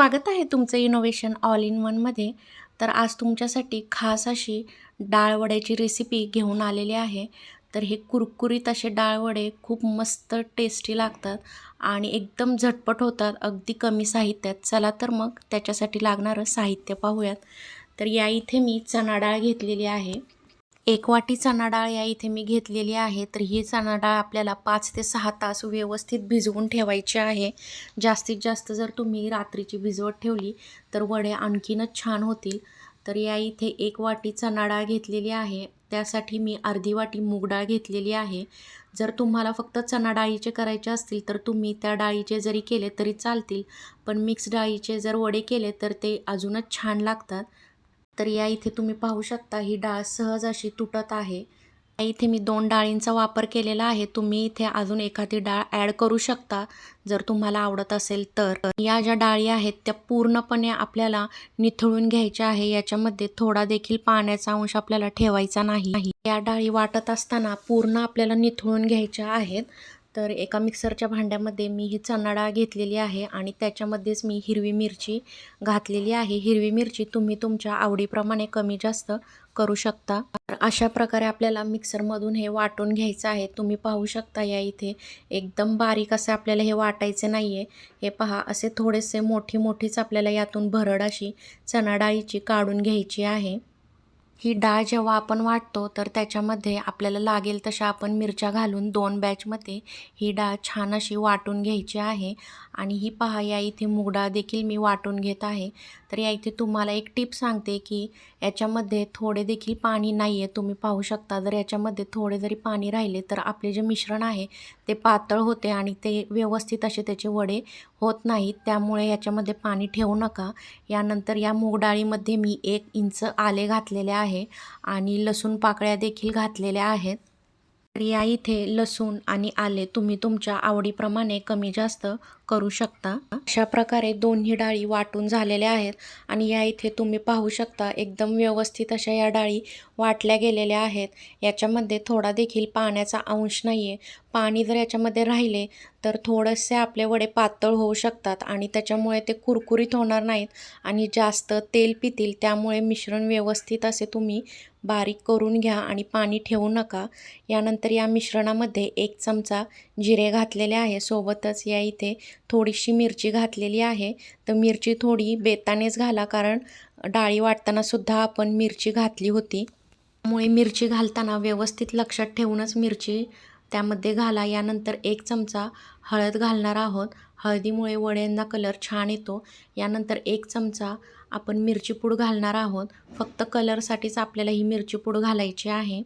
स्वागत आहे तुमचं इनोव्हेशन ऑल इन वनमध्ये तर आज तुमच्यासाठी खास अशी डाळवड्याची रेसिपी घेऊन आलेली आहे. तर हे कुरकुरीत असे डाळवडे खूप मस्त टेस्टी लागतात आणि एकदम झटपट होतात अगदी कमी साहित्यात. चला तर मग त्याच्यासाठी लागणारं साहित्य पाहूयात. तर या इथे मी चणा डाळ घेतलेली आहे. एक वाटी चणा डाळ या इथे मी घेतलेली आहे. तर ही चणा डाळ आपल्याला पाच ते सहा तास व्यवस्थित भिजवून ठेवायची आहे. जास्तीत जास्त जर तुम्ही रात्रीची भिजवत ठेवली तर वडे आणखीनच छान होतील. तर या इथे एक वाटी चणा डाळ घेतलेली आहे. त्यासाठी मी अर्धी वाटी मूग डाळ घेतलेली आहे. जर तुम्हाला फक्त चणा डाळीचे करायचे असतील तर तुम्ही त्या डाळीचे जरी केले तरी चालतील. पण मिक्स डाळीचे जर वडे केले तर ते अजूनच छान लागतात. तर या इथे तुम्ही पाहू शकता ही डाळ सहज अशी तुटत आहे. इथे मी दोन डाळींचा वापर केलेला आहे. तुम्ही इथे अजून एखादी डाळ ॲड करू शकता जर तुम्हाला आवडत असेल तर. या ज्या डाळी आहेत त्या पूर्णपणे आपल्याला निथळून घ्यायच्या आहे. याच्यामध्ये थोडा देखील पाण्याचा अंश आपल्याला ठेवायचा नाही. या डाळी वाटत असताना पूर्ण आपल्याला निथळून घ्यायच्या आहेत. तर एका मिक्सरच्या भांड्यामध्ये मी ही चणा डाळ घेतलेली आहे आणि त्याच्यामध्येच मी हिरवी मिरची घातलेली आहे. हिरवी मिरची तुम्ही तुमच्या आवडीप्रमाणे कमी जास्त करू शकता. तर अशा प्रकारे आपल्याला मिक्सरमधून हे वाटून घ्यायचं आहे. तुम्ही पाहू शकता या इथे एकदम बारीक असे आपल्याला हे वाटायचे नाही आहे हे पहा असे थोडेसे मोठी मोठीच आपल्याला यातून भरड अशी चणा डाळीची काढून घ्यायची आहे. ही डाळ जेव्हा आपण वाटतो तर त्याच्यामध्ये आपल्याला लागेल तशा आपण मिरच्या घालून दोन बॅचमध्ये ही डाळ छान अशी वाटून घ्यायची आहे. आणि ही पहा या इथे मूग डाळ देखील मी वाटून घेत आहे. तर या इथे तुम्हाला एक टिप सांगते की याच्यामध्ये थोडे देखील पाणी नाही आहे तुम्ही पाहू शकता जर याच्यामध्ये थोडे जरी पाणी राहिले तर आपले जे मिश्रण आहे ते पातळ होते आणि ते व्यवस्थित असे त्याचे वडे होत नाहीत. त्यामुळे याच्यामध्ये पाणी ठेवू नका. यानंतर या मूगडाळीमध्ये मी एक इंच आले घातलेले आहे. आणि लसूण पाकळ्या देखील घातलेल्या आहेत. तर या इथे लसूण आणि आले तुम्ही तुमच्या आवडीप्रमाणे कमी जास्त करू शकता. अशा प्रकारे दोन्ही डाळी वाटून झालेल्या आहेत आणि या इथे तुम्ही पाहू शकता एकदम व्यवस्थित अशा या डाळी वाटल्या गेलेल्या आहेत. याच्यामध्ये थोडा देखील पाण्याचा अंश नाही आहे पाणी जर याच्यामध्ये राहिले तर थोडेसे आपले वडे पातळ होऊ शकतात आणि त्याच्यामुळे ते कुरकुरीत होणार नाहीत आणि जास्त तेल पितील. त्यामुळे मिश्रण व्यवस्थित असे तुम्ही बारीक करून घ्या आणि पाणी ठेवू नका. यानंतर या मिश्रणामध्ये एक चमचा जिरे घातलेले आहे. सोबतच या इथे थोडीशी मिरची घातलेली आहे. तर मिरची थोडी बेतानेच घाला कारण डाळी वाटतानासुद्धा आपण मिरची घातली होती. त्यामुळे मिरची घालताना व्यवस्थित लक्षात ठेवूनच मिरची त्यामध्ये घाला. यानंतर एक चमचा हळद घालणार आहोत. हळदीमुळे वड्यांना कलर छान येतो. यानंतर एक चमचा आपण मिरची पूड घालणार आहोत. फक्त कलरसाठीच आपल्याला ही मिरची पूड घालायची आहे.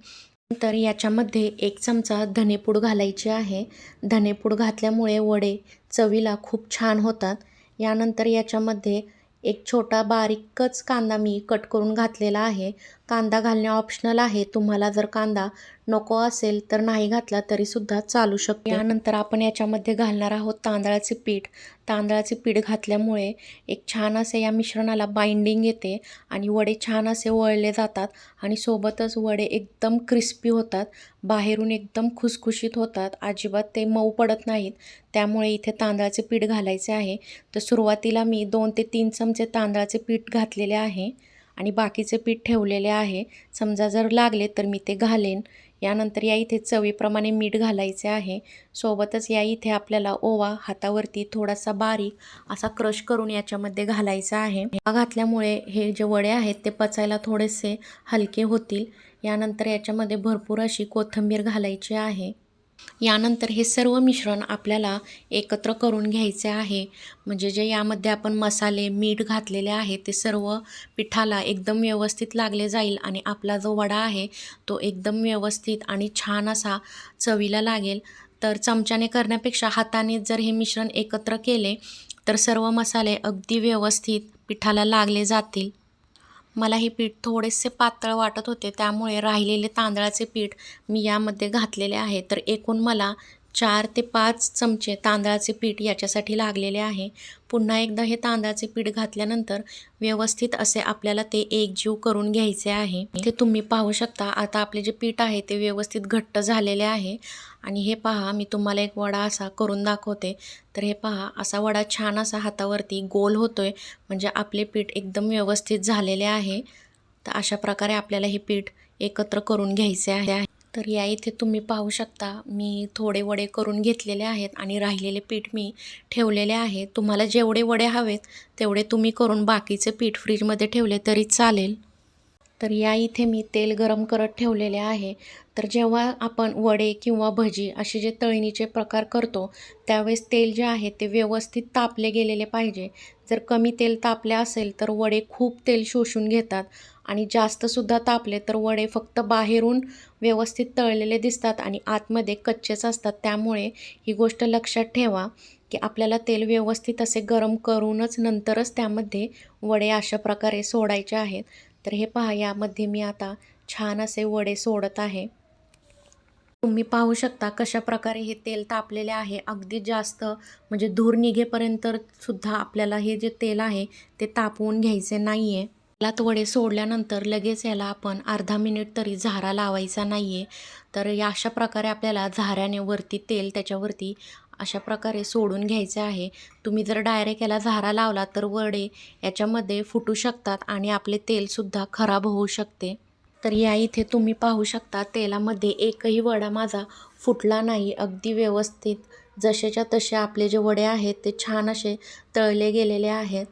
नंतर याच्यामध्ये एक चमचा धनेपूड घालायची आहे. धनेपूड घातल्यामुळे वडे चवीला खूप छान होतात. यानंतर याच्यामध्ये एक छोटा बारीकच कांदा मी कट करून घातलेला आहे. कांदा घालणे ऑप्शनल आहे. तुम्हाला जर कांदा नको असेल तर नाही घातला तरीसुद्धा चालू शकतो. यानंतर आपण याच्यामध्ये घालणार आहोत तांदळाचे पीठ. तांदळाचे पीठ घातल्यामुळे एक छान असे या मिश्रणाला बाइंडिंग येते आणि वडे छान असे वळले जातात आणि सोबतच वडे एकदम क्रिस्पी होतात. बाहेरून एकदम खुसखुशीत होतात. अजिबात ते मऊ पडत नाहीत. त्यामुळे इथे तांदळाचे पीठ घालायचे आहे. तर सुरुवातीला मी दोन ते तीन चमचे तांदळाचे पीठ घातलेले आहे. आणि बाकीचे पीठ ठेवलेले आहे. समजा जर लागले तर मी ते घालेन. यानंतर या इथे चवीप्रमाणे मीठ घालायचे आहे. सोबतच या इथे आपल्याला ओवा हातावरती थोडासा बारीक असा क्रश करून याच्यामध्ये घालायचा आहे. घातल्यामुळे हे जे वडे आहेत ते पचायला थोडेसे हलके होतील. यानंतर याच्यामध्ये भरपूर अशी कोथिंबीर घालायची आहे. यानंतर हे सर्व मिश्रण आपल्याला एकत्र करून घ्यायचे आहे. म्हणजे जे यामध्ये आपण मसाले मीठ घातलेले आहे ते सर्व पिठाला एकदम व्यवस्थित लागले जाईल आणि आपला जो वडा आहे तो एकदम व्यवस्थित आणि छान असा चवीला लागेल. तर चमच्याने करण्यापेक्षा हाताने जर हे मिश्रण एकत्र केले तर सर्व मसाले अगदी व्यवस्थित पिठाला लागले जातील. मला हे पीठ थोडेसे पातळ वाटत होते त्यामुळे राहिलेले तांदळाचे पीठ मी यामध्ये घातलेले आहे. तर एकूण मला चार ते पाच चमचे तांदळाचे पीठ याच्यासाठी लागलेले आहे. पुन्हा एकदा हे तांदळाचे पीठ घातल्यानंतर व्यवस्थित असे आपल्याला ते एकजीव करून घ्यायचे आहे. ते तुम्ही पाहू शकता आता आपले जे पीठ आहे ते व्यवस्थित घट्ट झालेले आहे. आणि हे पहा मी तुम्हाला एक वडा असा करून दाखवते. तर हे पहा असा वडा छान असा हातावरती गोल होतोय. म्हणजे आपले पीठ एकदम व्यवस्थित झालेले आहे. तर अशा प्रकारे आपल्याला हे पीठ एकत्र करून घ्यायचे आहे. तर या इथे तुम्ही पाहू शकता मी थोडे वडे करून घेतलेले आहेत आणि राहिलेले पीठ मी ठेवलेले आहे. तुम्हाला जेवढे वडे हवेत तेवढे तुम्ही करून बाकीचे पीठ फ्रीजमध्ये ठेवले तरी चालेल. तर या इथे मी तेल गरम करत ठेवलेले आहे. तर जेव्हा आपण वडे किंवा भजी असे जे तळणीचे प्रकार करतो त्यावेळेस तेल जे आहे ते व्यवस्थित तापले गेलेले पाहिजे. जर कमी तेल तापले असेल तर वडे खूप तेल शोषून घेतात. आणि जास्तसुद्धा तापले तर वडे फक्त बाहेरून व्यवस्थित तळलेले दिसतात आणि आतमध्ये कच्चेच असतात. त्यामुळे ही गोष्ट लक्षात ठेवा की आपल्याला तेल व्यवस्थित असे गरम करूनच नंतरच त्यामध्ये वडे अशा प्रकारे सोडायचे आहेत. तर हे पहा यामध्ये मी आता छान असे वडे सोडत आहे. तुम्ही पाहू शकता कशा प्रकारे हे तेल तापलेले आहे. अगदी जास्त म्हणजे धूर निघेपर्यंत सुद्धा आपल्याला हे जे तेल आहे ते तापवून घ्यायचे नाही आहे तेलात वडे सोडल्यानंतर लगेच याला आपण अर्धा मिनिट तरी झारा लावायचा नाही आहे तर या अशा प्रकारे आपल्याला झाऱ्याने वरती तेल त्याच्यावरती अशा प्रकारे सोडून घ्यायचे आहे. तुम्ही जर डायरेक्ट याला झारा लावला तर वडे याच्यामध्ये फुटू शकतात आणि आपले तेलसुद्धा खराब होऊ शकते. तर या इथे तुम्ही पाहू शकता तेलामध्ये एकही वडा माझा फुटला नाही. अगदी व्यवस्थित जसेच्या तसे आपले जे वडे आहेत ते छान असे तळले गेलेले आहेत.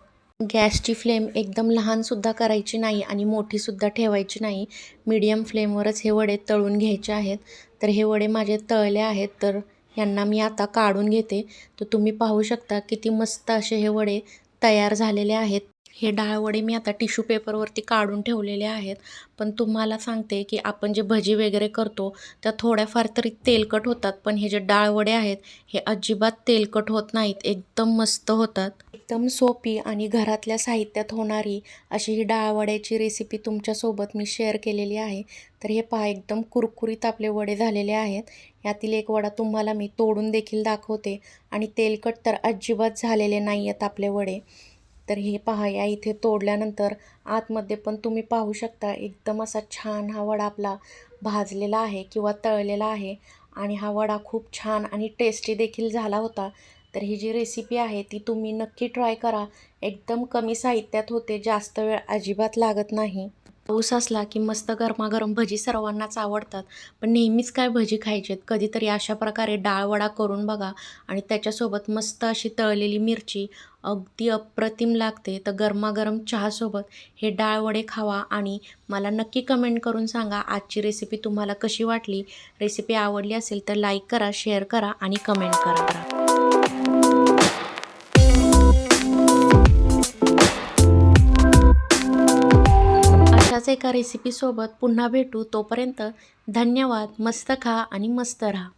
गॅसची फ्लेम एकदम लहानसुद्धा करायची नाही आणि मोठीसुद्धा ठेवायची नाही. मीडियम फ्लेमवरच हे वडे तळून घ्यायचे आहेत. तर हे वडे माझे तळले आहेत तर यांना मी आता काढून घेते. तर तुम्ही पाहू शकता किती मस्त असे हे वडे तयार झालेले आहेत. हे डाळवडे मी आता टिश्यू पेपरवरती काढून ठेवलेले आहेत. पण तुम्हाला सांगते की आपण जे भजी वगैरे करतो त्या थोड्याफार तरी तेलकट होतात. पण हे जे डाळवडे आहेत हे अजिबात तेलकट होत नाहीत. एकदम मस्त होतात. एकदम सोपी आणि घरातल्या साहित्यात होणारी अशी ही डाळवड्याची रेसिपी तुमच्यासोबत मी शेअर केलेली आहे. तर हे पहा एकदम कुरकुरीत आपले वडे झालेले आहेत. यातील एक वडा तुम्हाला मी तोडून देखील दाखवते आणि तेलकट तर अजिबात झालेले नाही आहेत आपले वडे. तर हे पहा या इथे तोडल्यानंतर आतमध्ये पण तुम्ही पाहू शकता एकदम असा छान हा वडा आपला भाजलेला आहे किंवा तळलेला आहे. आणि हा वडा खूप छान आणि टेस्टी देखील झाला होता. तर ही जी रेसिपी आहे ती तुम्ही नक्की ट्राय करा. एकदम कमी साहित्यात होते जास्त वेळ अजिबात लागत नाही. पाऊस असला की मस्त गरमागरम भजी सर्वांनाच आवडतात. पण नेहमीच काय भजी खायचेत? कधीतरी अशा प्रकारे डाळवडा करून बघा आणि त्याच्यासोबत मस्त अशी तळलेली मिरची अगदी अप्रतिम लागते. तर गरमागरम चहासोबत हे डाळवडे खावा आणि मला नक्की कमेंट करून सांगा आजची रेसिपी तुम्हाला कशी वाटली. रेसिपी आवडली असेल तर लाईक करा शेअर करा आणि कमेंट करा एका रेसिपीसोबत पुन्हा भेटू. तोपर्यंत धन्यवाद. मस्त खा आणि मस्त राहा.